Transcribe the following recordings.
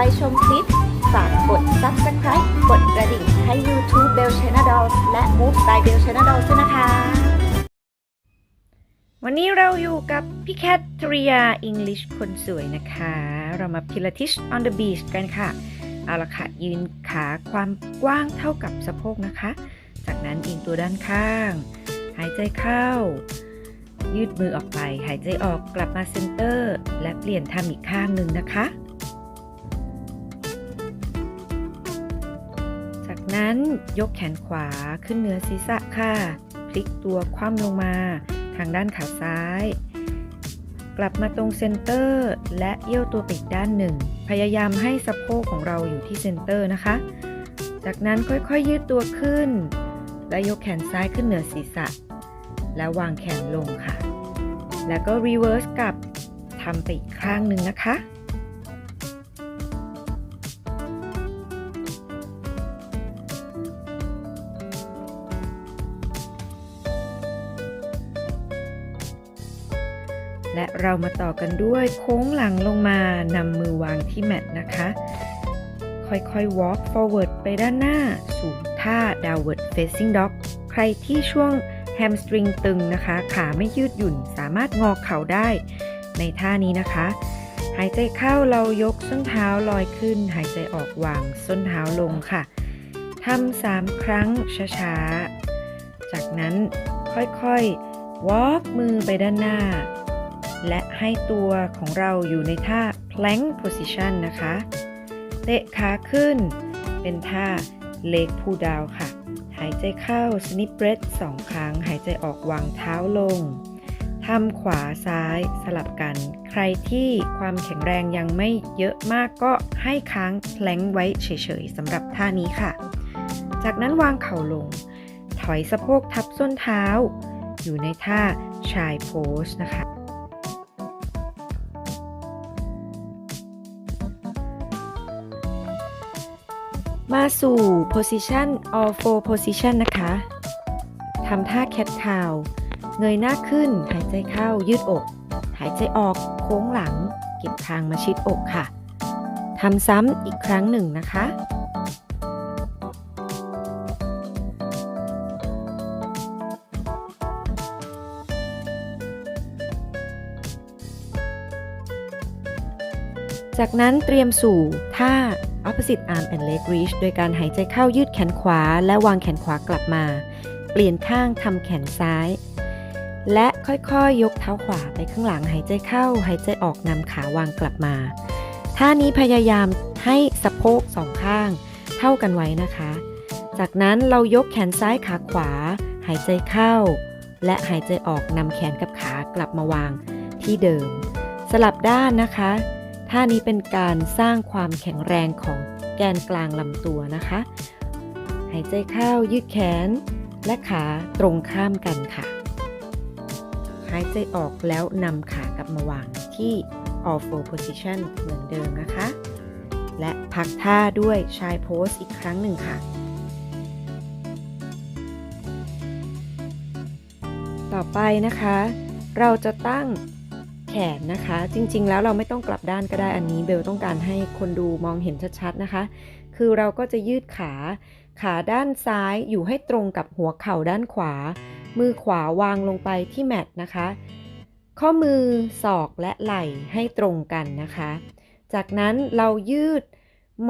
ไปชมคลิป ฝากกด subscribe กดกระดิ่งให้ YouTube Bell Channel Dolls และ Move by Bell Channel Dolls ด้วยนะคะ วันนี้เราอยู่กับพี่แคทรียาอังกฤษคนสวยนะคะ เรามาพิลาทิส on the beach กันค่ะ เอาละค่ะ ยืนขาความกว้างเท่ากับสะโพกนะคะ จากนั้นอิงตัวด้านข้าง หายใจเข้ายืดมือออกไป หายใจออกกลับมาเซนเตอร์ และเปลี่ยนทำอีกข้างหนึ่งนะคะ นั้นยกแขนขวาขึ้นเหนือศีรษะค่ะ พลิกตัวคว่ำลงมาทางด้านขาซ้าย กลับมาตรงเซนเตอร์ และเอี้ยวตัวไปอีกด้านหนึ่ง พยายามให้สะโพกของเราอยู่ที่เซนเตอร์นะคะ จากนั้นค่อยๆยืดตัวขึ้น และยกแขนซ้ายขึ้นเหนือศีรษะ แล้ววางแขนลงค่ะ แล้วก็รีเวิร์สกลับทำไปอีกข้างหนึ่งนะคะ และเรามาต่อกันด้วยโค้งหลังลงมานำมือวางที่แมตนะคะ ค่อยๆ walk forward ไปด้านหน้า สู่ท่า downward facing dog ใครที่ช่วง hamstring ตึงนะคะ ขาไม่ยืดหยุ่นสามารถงอเข่าได้ในท่านี้นะคะ หายใจเข้าเรายกส้นเท้าลอยขึ้น หายใจออกวางส้นเท้าลงค่ะทำสามครั้งช้าๆ จากนั้นค่อยๆ walk มือไปด้านหน้า และให้ตัวของเราอยู่ในท่า plank position นะคะ เตะขาขึ้น เป็นท่า leg pull down ค่ะ หายใจเข้า snip breath สองครั้ง หายใจออกวางเท้าลงทำขวาซ้ายสลับกัน ใครที่ความแข็งแรงยังไม่เยอะมากก็ให้ค้าง plank ไว้เฉยๆสำหรับท่านี้ค่ะ จากนั้นวางเข่าลง ถอยสะโพกทับส้นเท้า อยู่ในท่า chai pose นะคะ มาสู่ position all four position นะคะทำท่า cat cow เงยหน้าขึ้น หายใจเข้ายืดอก หายใจออกโค้งหลัง เก็บคางมาชิดอกค่ะทำซ้ำอีกครั้งหนึ่งนะคะจากนั้นเตรียมสู่ท่า opposite arm and leg reach โดยการหายใจเข้ายืดแขนขวา และวางแขนขวากลับมา เปลี่ยนข้างทำแขนซ้าย และค่อยๆยยกเท้าขวาไปข้างหลังหายใจเข้า หายใจออกนำขาวางกลับมา ท่านี้พยายามให้สะโพกสองข้างเท่ากันไว้นะคะ จากนั้นเรายกแขนซ้ายขาขวา หายใจเข้า และหายใจออกนำแขนกับขากลับมาวางที่เดิม สลับด้านนะคะ ท่านี้เป็นการสร้างความแข็งแรงของแกนกลางลำตัวนะคะ หายใจเข้ายืดแขนและขาตรงข้ามกันค่ะ หายใจออกแล้วนำขากลับมาวางที่ all four position เหมือนเดิมนะคะ และพักท่าด้วยชายโพสอีกครั้งหนึ่งค่ะ ต่อไปนะคะ เราจะตั้ง นนะคะ จริงๆ แล้วเราไม่ต้องกลับด้านก็ได้อันนี้เบลต้องการให้คนดูมองเห็นชัดๆนะคะ คือเราก็จะยืดขา ขาด้านซ้ายอยู่ให้ตรงกับหัวเข่าด้านขวา มือขวาวางลงไปที่แมตนะคะ ข้อมือศอกและไหล่ให้ตรงกันนะคะ จากนั้นเรายืด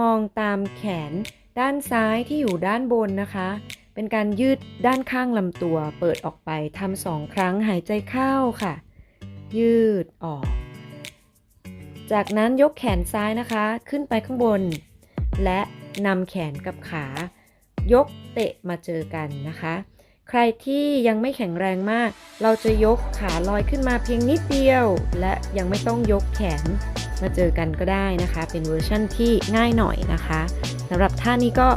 มองตามแขนด้านซ้ายที่อยู่ด้านบนนะคะ เป็นการยืดด้านข้างลำตัวเปิดออกไปทำสองครั้งหายใจเข้าค่ะ ยืดออก จากนั้นยกแขนซ้ายนะคะ ขึ้นไปข้างบน และนำแขนกับขายกเตะมาเจอกันนะคะ ใครที่ยังไม่แข็งแรงมาก เราจะยกขาลอยขึ้นมาเพียงนิดเดียว และยังไม่ต้องยกแขนมาเจอกันก็ได้นะคะ เป็นเวอร์ชั่นที่ง่ายหน่อยนะคะสำหรับท่านี้ก็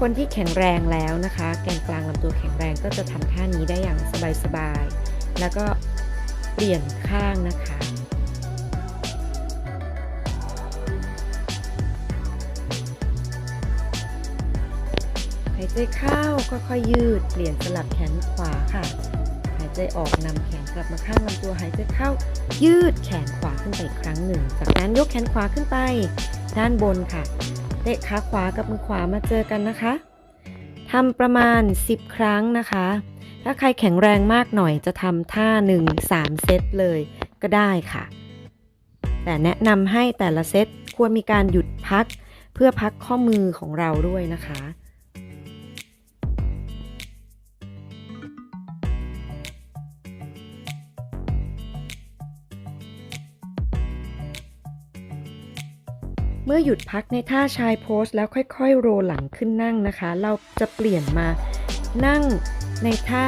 คนที่แข็งแรงแล้วนะคะ แกนกลางลำตัวแข็งแรงก็จะทำท่านี้ได้อย่างสบายๆ แล้วก็ เปลี่ยนข้างนะคะ หายใจเข้าก็ค่อยๆยืด เปลี่ยนสลับแขนขวาค่ะ หายใจออกนำแขนกลับมาข้างลำตัว หายใจเข้ายืดแขนขวาขึ้นไปอีกครั้งหนึ่ง จากนั้นยกแขนขวาขึ้นไป ด้านบนค่ะ เตะขาขวากับมือขวามาเจอกันนะคะทำประมาณ 10 ครั้งนะคะ ถ้าใครแข็งแรงมากหน่อยจะทำท่า 1 3 เซตเลยก็ได้ค่ะ แต่แนะนำให้แต่ละเซตควรมีการหยุดพักเพื่อพักข้อมือของเราด้วยนะคะเมื่อหยุดพักในท่าชายโพสแล้วค่อยๆ โรลหลังขึ้นนั่งนะคะ เราจะเปลี่ยนมานั่ง ในท่า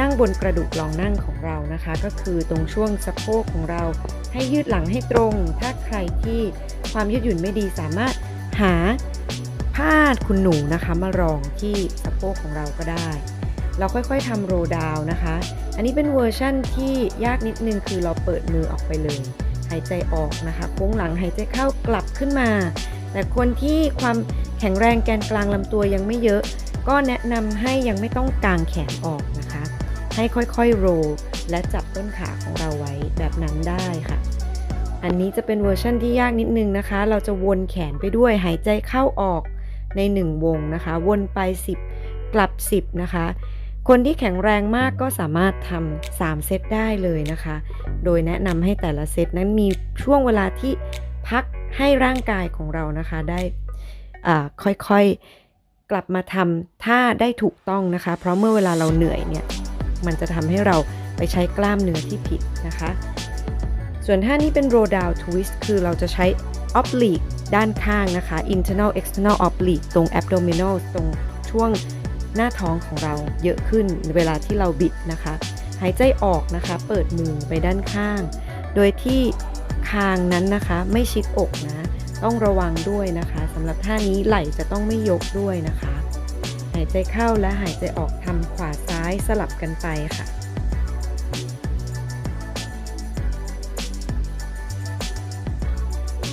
นั่งบนกระดูกรองนั่งของเรานะคะ ก็คือตรงช่วงสะโพกของเราให้ยืดหลังให้ตรง ถ้าใครที่ความยืดหยุ่นไม่ดีสามารถหาผ้าคุณหนูนะคะมารองที่สะโพกของเราก็ได้ เราค่อยๆทำโรดาวน์นะคะ อันนี้เป็นเวอร์ชั่นที่ยากนิดนึงคือเราเปิดมือออกไปเลย หายใจออกนะคะโค้งหลังหายใจเข้ากลับขึ้นมา แต่คนที่ความแข็งแรงแกนกลางลำตัวยังไม่เยอะ ก็แนะนำให้ยังไม่ต้องกางแขนออกนะคะ ให้ค่อยๆโรลและจับต้นขาของเราไว้แบบนั้นได้ค่ะ อันนี้จะเป็นเวอร์ชั่นที่ยากนิดนึงนะคะ เราจะวนแขนไปด้วยหายใจเข้าออกใน 1 วงนะคะ วนไป 10 กลับ 10 นะคะ คนที่แข็งแรงมากก็สามารถทำ3เซตได้เลยนะคะ โดยแนะนำให้แต่ละเซตนั้นมีช่วงเวลาที่พักให้ร่างกายของเรานะคะได้ค่อยๆ กลับมาทำท่าได้ถูกต้องนะคะ เพราะเมื่อเวลาเราเหนื่อยเนี่ย มันจะทำให้เราไปใช้กล้ามเนื้อที่ผิดนะคะ ส่วนท่านี้เป็น roll down twist คือเราจะใช้ oblique ด้านข้างนะคะ internal external oblique ตรง abdominal ตรงช่วงหน้าท้องของเราเยอะขึ้นเวลาที่เราบิดนะคะ หายใจออกนะคะ เปิดมือไปด้านข้าง โดยที่คางนั้นนะคะไม่ชิดอกนะ ต้องระวังด้วยนะคะสำหรับท่านี้ไหล่จะต้องไม่ยกด้วยนะคะ หายใจเข้าและหายใจออกทำขวาซ้ายสลับกันไปค่ะ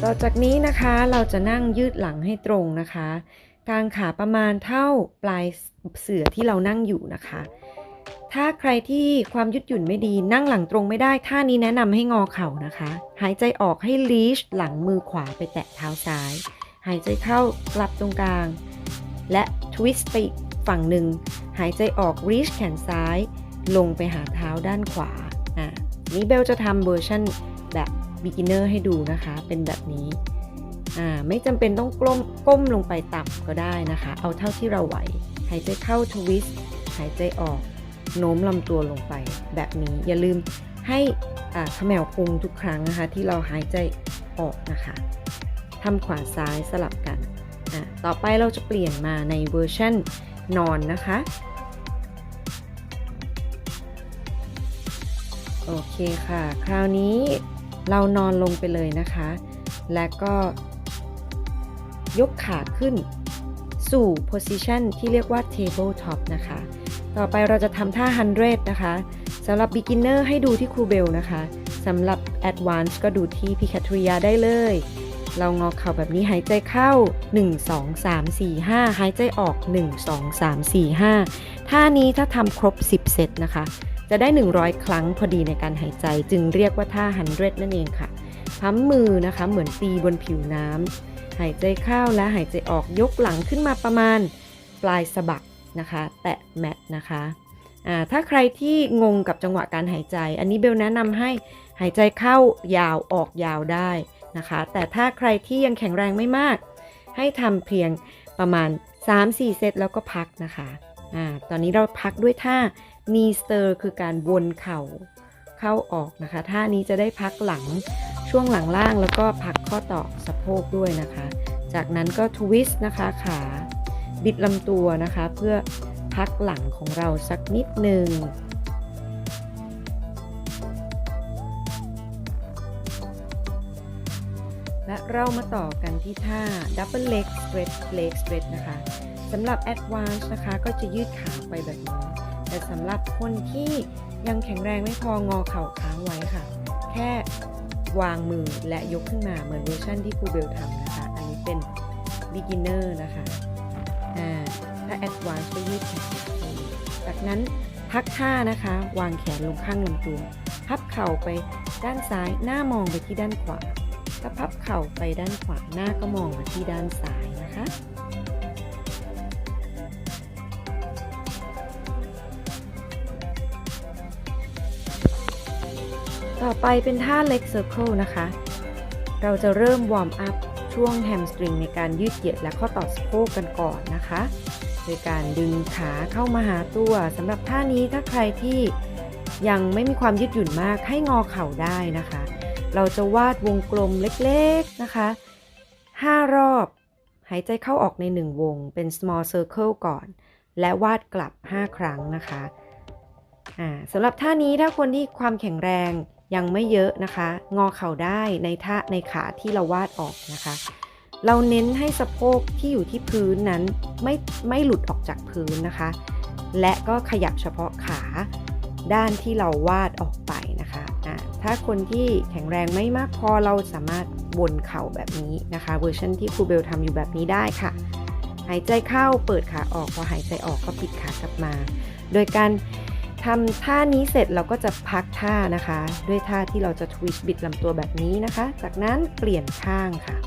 ต่อจากนี้นะคะเราจะนั่งยืดหลังให้ตรงนะคะ กางขาประมาณเท่าปลายเสือที่เรานั่งอยู่นะคะ ถ้าใครที่ความยืดหยุ่นไม่ดีนั่งหลังตรงไม่ได้ท่านี้แนะนำให้งอเข่านะคะ หายใจออกให้ลีชหลังมือขวาไปแตะเท้าซ้าย หายใจเข้ากลับตรงกลาง และทวิสต์ไปอีกฝั่งหนึ่ง หายใจออกรีชแขนซ้าย ลงไปหาเท้าด้านขวาอะนี้เบลจะทำเวอร์ชันแบบ beginner ให้ดูนะคะ เป็นแบบนี้อ่าไม่จำเป็นต้องกล้มก้มลงไปต่ำก็ได้นะคะ เอาเท่าที่เราไหว หายใจเข้าทวิสต์หายใจออก โน้มลำตัวลงไปแบบนี้ อย่าลืมให้ขมวพุงทุกครั้งนะคะ ที่เราหายใจออกนะคะทำขวาซ้ายสลับกัน ต่อไปเราจะเปลี่ยนมาในเวอร์ชันนอนนะคะ โอเคค่ะ คราวนี้เรานอนลงไปเลยนะคะ และก็ยกขาขึ้นสู่ position ที่เรียกว่า table top นะคะ ต่อไปเราจะทำท่า 100 นะคะสำหรับ beginner ให้ดูที่ครูเบลนะคะสำหรับ advanced ก็ดูที่พิคทริยาได้เลย เรางอเข่าแบบนี้หายใจเข้า 1 2 3 4 5 หายใจออก 1 2 3 4 5 ท่านี้ถ้าทำครบ 10 เซตนะคะ จะได้ 100 ครั้งพอดีในการหายใจจึงเรียกว่าท่า 100 นั่นเองค่ะพั้มมือนะคะเหมือนตีบนผิวน้ำหายใจเข้าและหายใจออกยกหลังขึ้นมาประมาณ ปลายสะบัก นะคะ แตะแมทนะคะถ้าใครที่งงกับจังหวะการหายใจ อันนี้เบลแนะนำให้หายใจเข้ายาวออกยาวได้นะคะ แต่ถ้าใครที่ยังแข็งแรงไม่มาก ให้ทำเพียงประมาณ 3-4 เซตแล้วก็พักนะคะอ่าตอนนี้เราพักด้วยท่า knee stir คือการวนเข่าเข้าออกนะคะ ท่านี้จะได้พักหลังช่วงหลังล่างแล้วก็พักข้อต่อสะโพกด้วยนะคะ จากนั้นก็ทวิสต์นะคะขา บิดลำตัวนะคะ เพื่อพักหลังของเราสักนิดหนึ่งและเรามาต่อกันที่ท่า double leg stretch leg stretch นะคะสำหรับ advanced นะคะก็จะยืดขาไปแบบนี้ แต่สำหรับคนที่ยังแข็งแรงไม่พองอเข่าค้างไว้ค่ะ แค่วางมือและยกขึ้นมาเหมือนเวอร์ชันที่ครูเบลทำนะคะ อันนี้เป็น beginner นะคะาถ้า advanced ก็ยืดแขนจากนั้นพักท่านะคะ วางแขนลงข้างลำตัว พับเข่าไปด้านซ้าย หน้ามองไปที่ด้านขวา ถ้าพับเข่าไปด้านขวา หน้าก็มองมาที่ด้านซ้ายนะคะ ต่อไปเป็นท่า leg circle นะคะ เราจะเริ่มวอร์มอัพ ช่วงแฮมสตริงในการยืดเหยียดและข้อต่อสะโพกกันก่อนนะคะ โดยการดึงขาเข้ามาหาตัวสำหรับท่านี้ถ้าใครที่ยังไม่มีความยืดหยุ่นมากให้งอเข่าได้นะคะ เราจะวาดวงกลมเล็กๆนะคะ 5 รอบ หายใจเข้าออกใน 1 วงเป็น small circle ก่อน และวาดกลับ 5 ครั้งนะคะสำหรับท่านี้ถ้าคนที่ความแข็งแรง ยังไม่เยอะนะคะ งอเข่าได้ในท่าในขาที่เราวาดออกนะคะ เราเน้นให้สะโพกที่อยู่ที่พื้นนั้นไม่ไม่หลุดออกจากพื้นนะคะ และก็ขยับเฉพาะขาด้านที่เราวาดออกไปนะคะะถ้าคนที่แข็งแรงไม่มากพอเราสามารถบนเข่าแบบนี้นะคะ เวอร์ชันที่ครูเบลทำอยู่แบบนี้ได้ค่ะ หายใจเข้าเปิดขาออกพอหายใจออกก็ปิดขากลับมา โดยการ ทำท่านี้เสร็จเราก็จะพักท่านะคะ ด้วยท่าที่เราจะทวิสต์บิดลำตัวแบบนี้นะคะ จากนั้นเปลี่ยนข้างค่ะ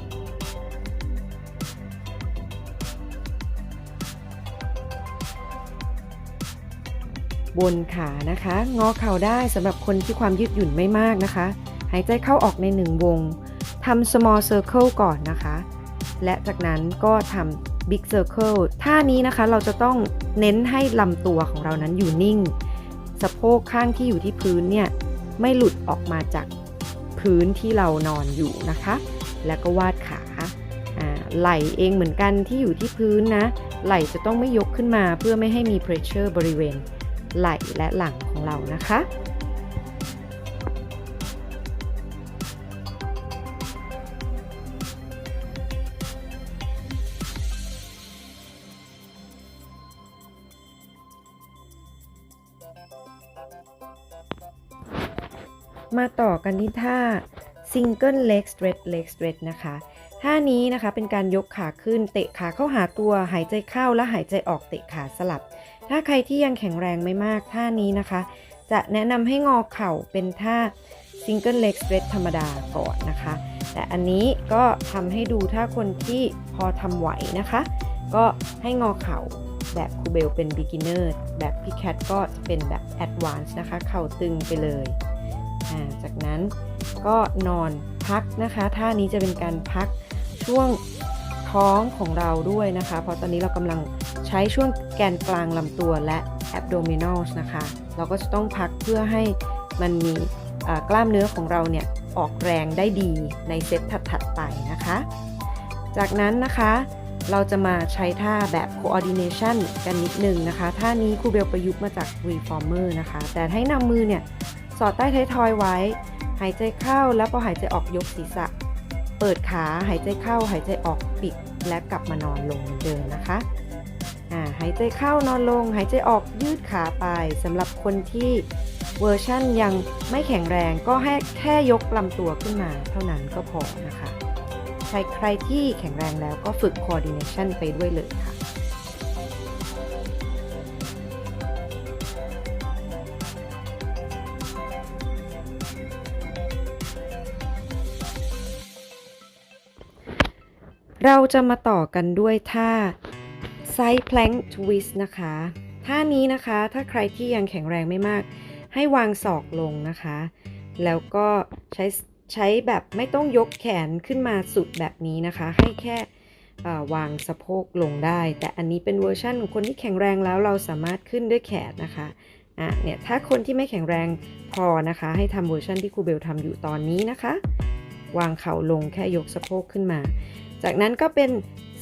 บนขานะคะ งอเข่าได้สำหรับคนที่ความยืดหยุ่นไม่มากนะคะ หายใจเข้าออกในหนึ่งวงทำ small circle ก่อนนะคะ และจากนั้นก็ทำ big circle ท่านี้นะคะเราจะต้องเน้นให้ลำตัวของเรานั้นอยู่นิ่ง สะโพกข้างที่อยู่ที่พื้นเนี่ยไม่หลุดออกมาจากพื้นที่เรานอนอยู่นะคะ แล้วก็วาดขาไหล่เองเหมือนกันที่อยู่ที่พื้นนะ ไหล่จะต้องไม่ยกขึ้นมาเพื่อไม่ให้มี pressure บริเวณไหล่และหลังของเรานะคะ มาต่อกันที่ท่า single leg stretch leg stretch นะคะ ท่านี้นะคะเป็นการยกขาขึ้นเตะขาเข้าหาตัวหายใจเข้าและหายใจออกเตะขาสลับ ถ้าใครที่ยังแข็งแรงไม่มากท่านี้นะคะ จะแนะนำให้งอเข่าเป็นท่า single leg stretch ธรรมดาก่อนนะคะ แต่อันนี้ก็ทำให้ดูถ้าคนที่พอทำไหวนะคะ ก็ให้งอเข่าแบบครูเบลเป็น beginner แบบพี่แคทก็จะเป็นแบบ advanced นะคะ เข่าตึงไปเลย จากนั้นก็นอนพักนะคะ ท่านี้จะเป็นการพักช่วงท้องของเราด้วยนะคะ เพราะตอนนี้เรากำลังใช้ช่วงแกนกลางลำตัวและ abdominals นะคะ เราก็จะต้องพักเพื่อให้มันมีกล้ามเนื้อของเราเนี่ยออกแรงได้ดีในเซตถัดๆไปนะคะ จากนั้นนะคะเราจะมาใช้ท่าแบบ coordination กันนิดนึงนะคะ ท่านี้ครูเบลประยุกต์มาจาก reformer นะคะ แต่ให้นำมือเนี่ย อดใต้ท้ายทอยไว้ หายใจเข้าแล้วพอหายใจออกยกศีรษะ เปิดขาหายใจเข้าหายใจออกปิด และกลับมานอนลงเหมือนเดิมนะคะอ่าหายใจเข้านอนลง หายใจออกยืดขาไปสำหรับคนที่เวอร์ชั่นยังไม่แข็งแรงก็ให้แค่ยกลำตัวขึ้นมา เท่านั้นก็พอนะคะ ใครใครที่แข็งแรงแล้วก็ฝึก coordination ไปด้วยเลยค่ะ เราจะมาต่อกันด้วยท่า side plank twist นะคะ ท่านี้นะคะถ้าใครที่ยังแข็งแรงไม่มาก ให้วางศอกลงนะคะ แล้วก็ใช้ใช้แบบไม่ต้องยกแขนขึ้นมาสุดแบบนี้นะคะ ให้แค่วางสะโพกลงได้ แต่อันนี้เป็นเวอร์ชั่นของคนที่แข็งแรงแล้วเราสามารถขึ้นด้วยแขนนะคะอะเนี่ยถ้าคนที่ไม่แข็งแรงพอนะคะ ให้ทำเวอร์ชันที่ครูเบลทำอยู่ตอนนี้นะคะ วางเข่าลงแค่ยกสะโพกขึ้นมา จากนั้นก็เป็น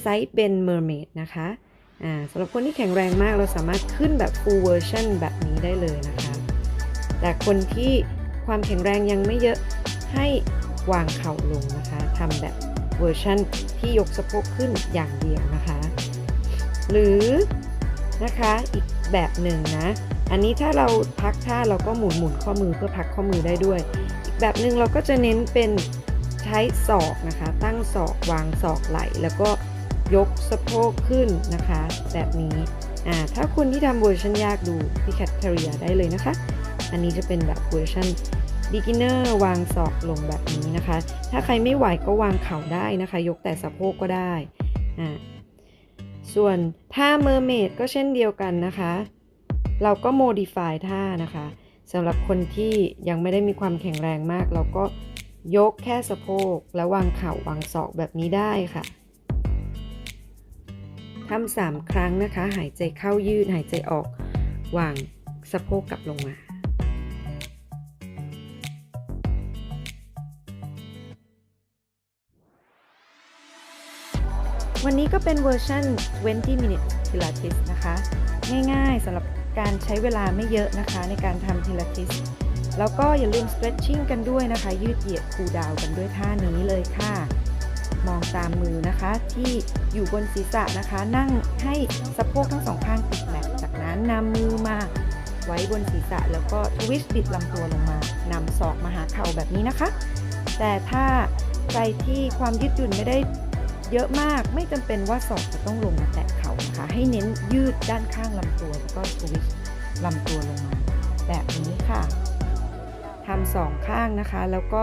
side bend mermaid นะคะอ่าสำหรับคนที่แข็งแรงมากเราสามารถขึ้นแบบ full version แบบนี้ได้เลยนะคะ แต่คนที่ความแข็งแรงยังไม่เยอะให้วางเข่าลงนะคะทำแบบเวอร์ชันที่ยกสะโพกขึ้นอย่างเดียวนะคะ หรือนะคะอีกแบบหนึ่งนะ อันนี้ถ้าเราพักท่าเราก็หมุนหมุนข้อมือเพื่อพักข้อมือได้ด้วย อีกแบบหนึ่งเราก็จะเน้นเป็น ใช้ศอกนะคะ ตั้งศอกวางศอกไหลแล้วก็ยกสะโพกขึ้นนะคะ แบบนี้อ่าถ้าคุณที่ทำเวอร์ชันยากดูที่แคทเทอรียได้เลยนะคะ อันนี้จะเป็นแบบเวอร์ชัน beginner วางศอกลงแบบนี้นะคะ ถ้าใครไม่ไหวก็วางเข่าได้นะคะ ยกแต่สะโพกก็ได้อ่าส่วนท่า mermaid ก็เช่นเดียวกันนะคะ เราก็ modify ท่านะคะสำหรับคนที่ยังไม่ได้มีความแข็งแรงมาก เราก็ ยกแค่สะโพกแล้ววางเข่าวางศอกแบบนี้ได้ค่ะทำสามครั้งนะคะ หายใจเข้ายืดหายใจออกวางสะโพกกลับลงมา วันนี้ก็เป็นเวอร์ชัน20 minute Pilates นะคะ ง่ายๆสำหรับการใช้เวลาไม่เยอะนะคะในการทำ Pilates แล้วก็อย่าลืม stretching กันด้วยนะคะ ยืดเหยียดคูดาวกันด้วยท่านี้เลยค่ะ มองตามมือนะคะ ที่อยู่บนศีรษะนะคะ นั่งให้สะโพกทั้งสองข้างติดแมทจากนั้นนำมือมาไว้บนศีรษะ แล้วก็ทวิสต์บิดลำตัวลงมานำศอกมาหาเข่าแบบนี้นะคะ แต่ถ้าใครที่ความยืดหยุ่นไม่ได้เยอะมากไม่จำเป็นว่าศอกจะต้องลงมาแตะเข่านะคะ ให้เน้นยืดด้านข้างลำตัวแล้วก็ทวิสต์ลำตัวลงมา แบบนี้ค่ะ ทำสองข้างนะคะ แล้วก็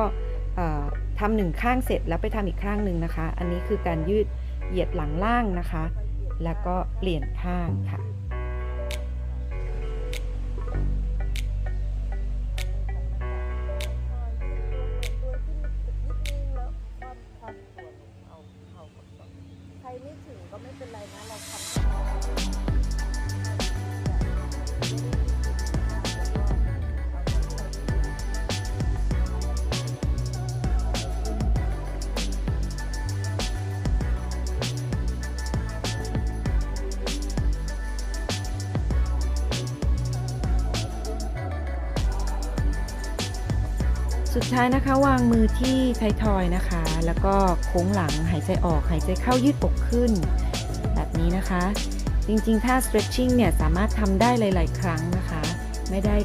ทำหนึ่งข้างเสร็จแล้วไปทำอีกข้างหนึ่งนะคะ อันนี้คือการยืดเหยียดหลังล่างนะคะ แล้วก็เปลี่ยนข้างค่ะไม่ถึงก็ไม่เป็นไรนะ เราทำ ดท้ายนะคะ วางมือที่ไทยทอยนะคะ แล้วก็โค้งหลังหายใจออกหายใจเข้ายืดอกขึ้น แบบนี้นะคะ จริงๆ ถ้า stretching เนี่ยสามารถทำได้หลาย ๆ ครั้งนะคะ ไม่ได้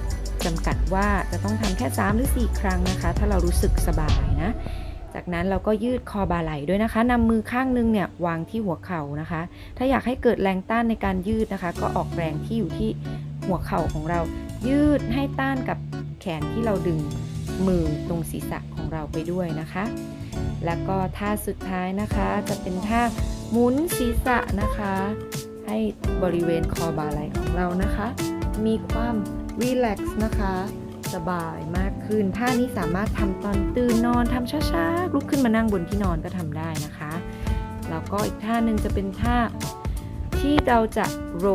จำกัดว่าจะต้องทำแค่ 3 หรือ 4 ครั้งนะคะ ถ้าเรารู้สึกสบายนะ จากนั้นเราก็ยืดคอบาไหลด้วยนะคะนำมือข้างนึงเนี่ยวางที่หัวเข่านะคะ ถ้าอยากให้เกิดแรงต้านในการยืดนะคะ ก็ออกแรงที่อยู่ที่หัวเข่าของเรา ยืดให้ต้านกับแขนที่เราดึง มือตรงศีรษะของเราไปด้วยนะคะ แล้วก็ท่าสุดท้ายนะคะจะเป็นท่าหมุนศีรษะนะคะ ให้บริเวณคอบาไหล่ของเรานะคะ มีความรีแลกซ์นะคะ สบายมากขึ้น ท่านี้สามารถทำตอนตื่นนอนทำช้าๆลุกขึ้นมานั่งบนที่นอนก็ทำได้นะคะ แล้วก็อีกท่าหนึ่งจะเป็นท่าที่เราจะโร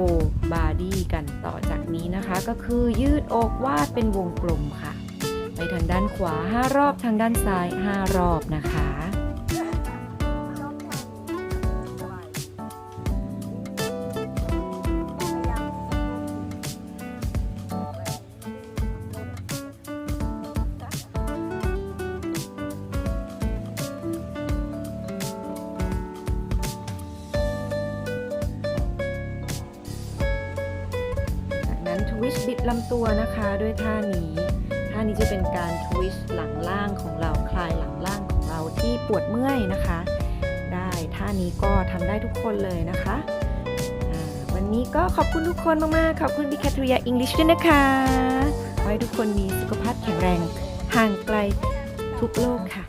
บาดี้กันต่อจากนี้นะคะ ก็คือยืดอกวาดเป็นวงกลมค่ะ ไปทางด้านขวา 5 รอบทางด้านซ้าย 5 รอบนะคะ จากนั้นทวิสต์บิดลำตัวนะคะด้วยท่านี้ ท่านี้จะเป็นการทวิสต์หลังล่างของเราคลายหลังล่างของเราที่ปวดเมื่อยนะคะ ได้ท่านี้ก็ทำได้ทุกคนเลยนะคะวันนี้ก็ขอบคุณทุกคนมากๆ ขอบคุณพี่แคทริยาอังกฤษด้วยนะคะ ขอให้ทุกคนมีสุขภาพแข็งแรงห่างไกลทุกโรคค่ะ